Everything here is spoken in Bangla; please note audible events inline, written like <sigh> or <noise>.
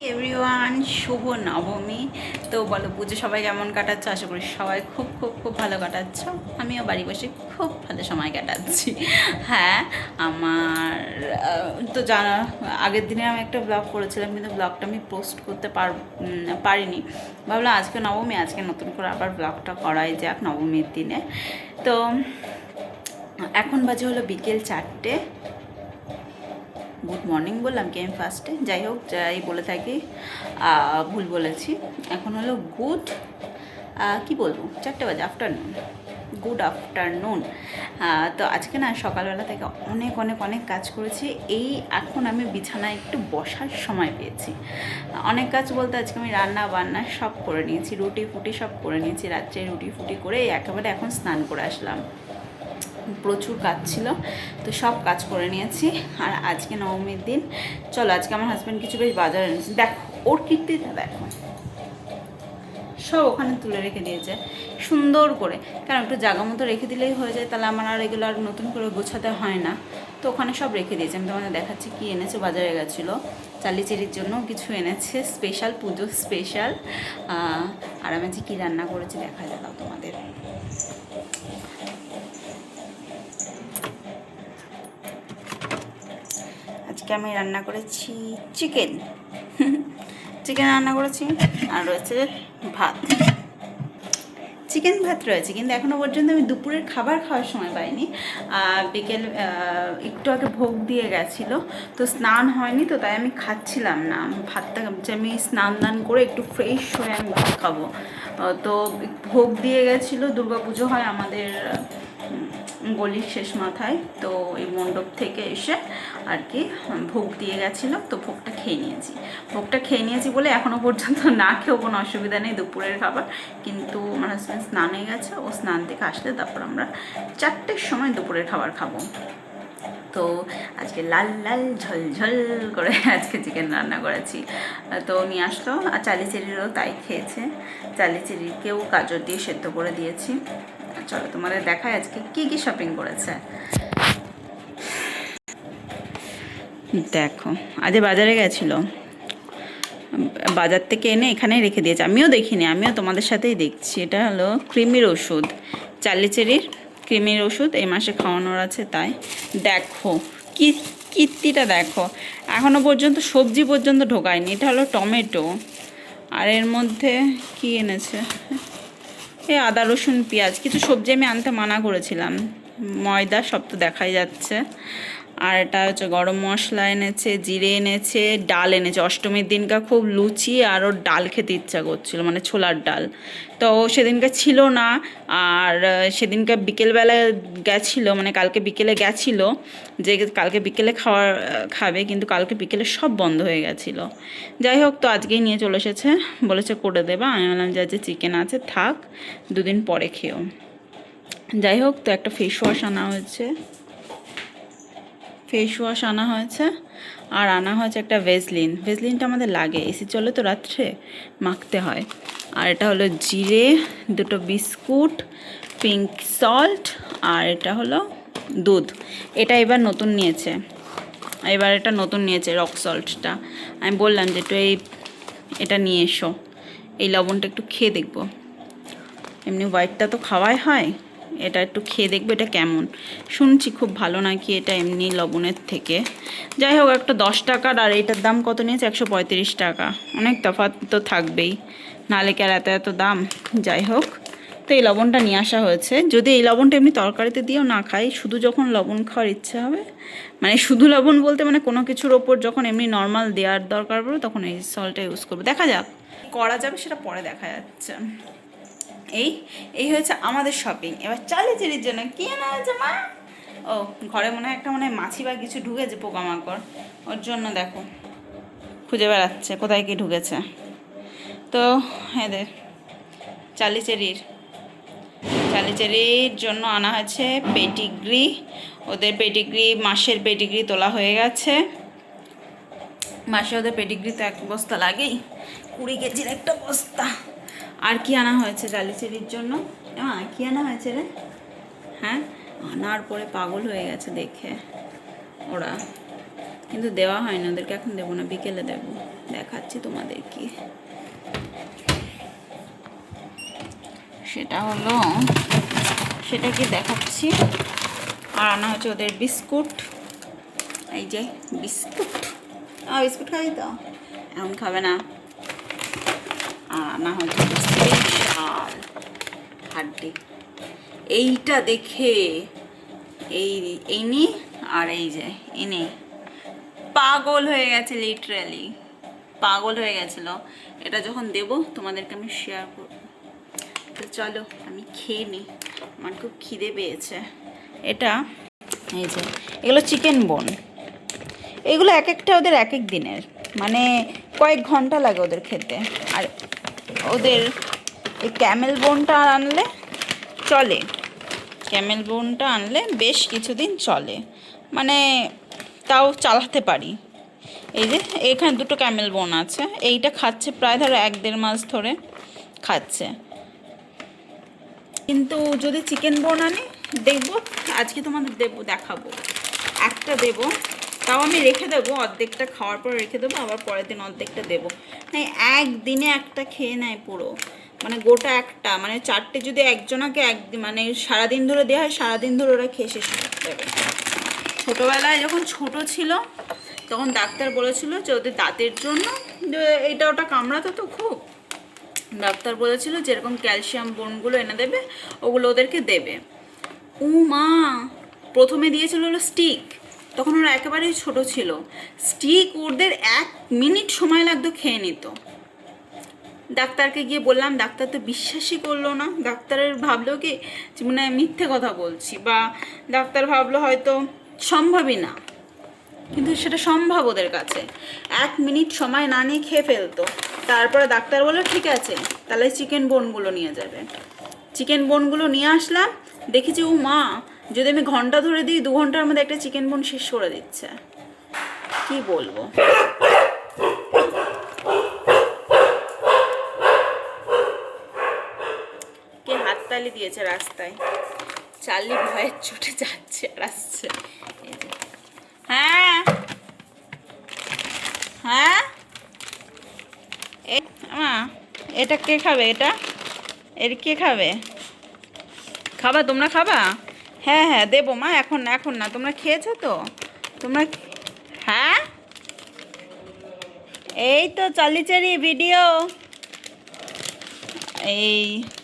এভরিওয়ান, শুভ নবমী। তো বলো, পুজো সবাই কেমন কাটাচ্ছ? আশা করি সবাই খুব খুব খুব ভালো কাটাচ্ছ। আমিও বাড়ি বসে খুব ভালো সময় কাটাচ্ছি। হ্যাঁ আমার তো জানা আগের দিনে আমি একটা ব্লগ করেছিলাম, কিন্তু ব্লগটা আমি পোস্ট করতে পার পারিনি। ভাবলাম আজকে নবমী, আজকে নতুন করে আবার ব্লগটা করাই যাক নবমীর দিনে। তো এখন বাজে হলো বিকেল চারটে। গুড মর্নিং বললাম, কি আমি ফার্স্টে যাই হোক, যাই বলে থাকি। ভুল বলেছি। এখন হলো গুড কি বলব? চারটে বাজে আফটারনুন গুড আফটারনুন তো আজকে না সকালবেলা থেকে অনেক অনেক অনেক কাজ করেছি। এই এখন আমি বিছানায় একটু বসার সময় পেয়েছি। অনেক কাজ বলতে আজকে আমি রান্না, বান্না সব করে নিয়েছি, রুটি ফুটি সব করে নিয়েছি। রাত্রে রুটি ফুটি করে একেবারে এখন স্নান করে আসলাম। প্রচুর কাজ ছিল, তো সব কাজ করে নিয়েছি। আর আজকে নবমীর দিন, চলো আজকে আমার হাজব্যান্ড কিছু বেশ বাজারে এনেছে। দেখো, ওর কীর্তিটা দেখো। সব ওখানে তুলে রেখে দিয়েছে, সুন্দর করে। কারণ একটু জায়গা মতো রেখে দিলেই হয়ে যায়, তাহলে আমার আর এগুলো আর নতুন করে গোছাতে হয় না। তো ওখানে সব রেখে দিয়েছে। আমি তোমাদের দেখাচ্ছি কি এনেছে, বাজারে গেছিল। চালিচেরির জন্য কিছু এনেছে স্পেশাল পুজো স্পেশাল আর আমি যে কী রান্না করেছি, দেখা যাক তোমাদের। আজকে আমি রান্না করেছি চিকেন। <laughs> চিকেন রান্না করেছি, আর রয়েছে ভাত। চিকেন ভাত রয়েছে, কিন্তু এখনও পর্যন্ত আমি দুপুরের খাবার খাওয়ার সময় পাইনি। বিকেল একটু আগে ভোগ দিয়ে গেছিল, তো স্নান হয়নি, তো তাই আমি খাচ্ছিলাম না। ভাতটা যে আমি স্নান দান করে একটু ফ্রেশ হয়ে আমি ভাত খাব। তো ভোগ দিয়ে গেছিল, দুর্গাপুজো হয় আমাদের গলির শেষ মাথায় তো এই মণ্ডপ থেকে এসে আর কি ভোগ দিয়ে গেছিল, তো ভোগটা খেয়ে নিয়েছি। ভোগটা খেয়ে নিয়েছি বলে এখনও পর্যন্ত না খেয়েও কোনো অসুবিধা নেই, দুপুরের খাবার। কিন্তু আমার হাজব্যান্ড স্নানে গেছে, ও স্নান থেকে আসলে তারপর আমরা চারটের সময় দুপুরের খাবার খাব। তো আজকে লাল লাল ঝল ঝল করে আজকে চিকেন রান্না করেছি। তো নিয়ে আসলো, আর চালি চেরিরও তাই খেয়েছে। চালি চেরিকেও গাজর দিয়ে সেদ্ধ করে দিয়েছি। চলো তোমাদের দেখায় আজকে কি কি শপিং করেছে। দেখো আজ বাজারে গেছিল। বাজার থেকে এনে এখানেই রেখে দিয়েছে। আমিও দেখিনি, আমিও তোমাদের সাথেই দেখছি। এটা হলো ক্রিমির ওষুধ চালিচেরির ক্রিমির ওষুধ, এই মাসে খাওয়ানোর আছে তাই। দেখো, কি, কীর্তিটা দেখো। এখনও পর্যন্ত সবজি পর্যন্ত ঢোকায়নি। এটা হলো টমেটো। আর এর মধ্যে কি এনেছে? এই আদা, রসুন, পেঁয়াজ, কিছু সবজি আমি আনতে মানা করেছিলাম। ময়দা সব তো দেখাই যাচ্ছে। আর এটা হচ্ছে গরম মশলা এনেছে, জিরে এনেছে, ডাল এনেছে। অষ্টমীর দিনকা খুব লুচি আর ওর ডাল খেতে ইচ্ছা করছিল মানে ছোলার ডাল। তো সেদিনকে ছিল না, আর সেদিনকে বিকেলবেলা গেছিল মানে কালকে বিকেলে গেছিল, যে কালকে বিকেলে খাওয়ার, খাবে, কিন্তু কালকে বিকেলে সব বন্ধ হয়ে গেছিল। যাই হোক, তো আজকেই নিয়ে চলে এসেছে, বলেছে করে দেবা। আমি বললাম, যে যে চিকেন আছে, থাক, দুদিন পরে খেও। যাই হোক, তো একটা ফেস ওয়াশ আনা হয়েছে। ফেস ওয়াশ আনা হয়েছে, আর আনা হয়েছে একটা ভেজলিন ভেজলিনটা আমাদের লাগে এসি চলে তো রাত্রে মাখতে হয়। আর এটা হলো জিরে, দুটো বিস্কুট পিঙ্ক সল্ট আর এটা হলো দুধ। এটা এবার নতুন নিয়েছে। এবার এটা নতুন নিয়েছে রক সল্টটা আমি বললাম যে একটু এই, এটা নিয়ে এসো। এই লবণটা একটু খেয়ে দেখব। এমনি হোয়াইটটা তো খাওয়াই হয়। এটা একটু খেয়ে দেখবে এটা কেমন। শুনছি খুব ভালো নাকি এটা এমনি লবণের থেকে। যাই হোক, একটা দশ টাকার আর এটার দাম কত নিয়েছে? একশো পঁয়ত্রিশ টাকা। অনেক তফাৎ তো থাকবেই। নাহলে কি এত এত দাম? যাই হোক, তো এই লবণটা নিয়ে আসা হয়েছে। যদি এই লবণটা এমনি তরকারিতে দিয়েও না খাই, শুধু যখন লবণ খাওয়ার ইচ্ছে হবে মানে শুধু লবণ বলতে মানে কোনো কিছুর ওপর যখন এমনি নর্মাল দেওয়ার দরকার পড়বে, তখন এই সলটা ইউজ করব। দেখা যাক, করা যাবে সেটা পরে দেখা যাচ্ছে। এই এই হয়েছে আমাদের শপিং এবার চালি চিরির জন্য কি আনা হয়েছে, মা? ও, ঘরে মনে হয় একটা মনে হয় মাছি বা কিছু ঢুকেছে পোকামাকড়। ওর জন্য দেখো, খুঁজে বেড়াচ্ছে, কোথায় কি ঢুকেছে। তো এদের চালিচেরির চালিচেরির জন্য আনা হয়েছে পেটিগ্রি। ওদের পেটিগ্রি, মাসের পেটিগ্রি তোলা হয়ে গেছে। মাসে ওদের পেটিগ্রি তো এক বস্তা লাগেই। কুড়ি কেজির একটা বস্তা। আর কি আনা হয়েছে জালিচেরির জন্য? হ্যাঁ কি আনা হয়েছে রে? হ্যাঁ? আনার পরে পাগল হয়ে গেছে দেখে ওরা। কিন্তু দেওয়া হয়নি, ওদেরকে এখন দেবো না, বিকেলে দেবো। দেখাচ্ছি তোমাদেরকে সেটা হলো সেটা কি দেখাচ্ছি। আর আনা হচ্ছে ওদের বিস্কুট। এই যে বিস্কুট। আ বিস্কুট খাবি তো? এখন খাবে না। আর আনা হচ্ছে স্পেশাল হাড্ডি। এইটা দেখে এই ইনি আর এই যে ইনি পাগল হয়ে গেছে লিটারালি পাগল হয়ে গেছিল। এটা যখন দেব, তোমাদেরকে আমি শেয়ার করব। তো চলো, আমি খেয়ে নিই আমার খুব খিদে পেয়েছে। এটা, এই যে, এগুলো চিকেন বোন এগুলো এক একটা ওদের এক এক দিনের। মানে কয়েক ঘণ্টা লাগে ওদের খেতে। আর ওদের এই ক্যামেল বোনটা আনলে চলে। ক্যামেল বোনটা আনলে বেশ কিছুদিন চলে। মানে তাও চালাতে পারি। এই যে এখানে দুটো ক্যামেল বোন আছে। এইটা খাচ্ছে প্রায় ধরো এক দেড় মাস ধরে খাচ্ছে। কিন্তু যদি চিকেন বোন আনি, দেখব, আজকে তোমাদের দেবো, দেখাবো। একটা দেবো, তাও আমি রেখে দেবো, অর্ধেকটা খাওয়ার পর রেখে দেবো, আবার পরের দিন অর্ধেকটা দেবো। মানে একদিনে একটা খেয়ে নেয় পুরো। মানে গোটা একটা মানে চারটে যদি একজনাকে একদিন মানে সারাদিন ধরে দেওয়া হয়, সারাদিন ধরে ওরা খেয়ে শেষ করতে ছোটোবেলায় যখন ছোট ছিল, তখন ডাক্তার বলেছিল যে ওদের দাঁতের জন্য এটা ওটা কামড়াতো তো খুব। ডাক্তার বলেছিল যেরকম ক্যালসিয়াম বোনগুলো এনে দেবে, ওগুলো ওদেরকে দেবে। ও মা, প্রথমে দিয়েছিল হলো স্টিক, তখন ওরা একেবারেই ছোট ছিল। স্টিক ওদের এক মিনিট সময় লাগতো খেয়ে নিত। ডাক্তারকে গিয়ে বললাম, ডাক্তার তো বিশ্বাসই করল না। ডাক্তারের ভাবলো কি মানে মিথ্যে কথা বলছি বা ডাক্তার ভাবলো হয়তো সম্ভবই না। কিন্তু সেটা সম্ভব ওদের কাছে। এক মিনিট সময় না নিয়ে খেয়ে ফেলতো। তারপরে ডাক্তার বলল, ঠিক আছে, তাহলে চিকেন বোনগুলো নিয়ে যাবে। চিকেন বোনগুলো নিয়ে আসলাম। দেখেছি ও মা, যদি আমি ঘণ্টা ধরে দিই, দু ঘণ্টার মধ্যে একটা চিকেন বোন শেষ করে দিচ্ছে। কি বলব কে হাততালি দিয়েছে রাস্তায়। চার্লি ভয়ের চোটে যাচ্ছে আর আসছে। হ্যাঁ। হ্যাঁ। এটা কে খাবে এটা? এর কে খাবে? খাবা, তোমরা খাবা? হ্যাঁ হ্যাঁ দেবো মা, এখন না এখন না। তোমরা খেয়েছো তো? তোমরা হ্যাঁ? এই তো চালিচারি ভিডিও। এই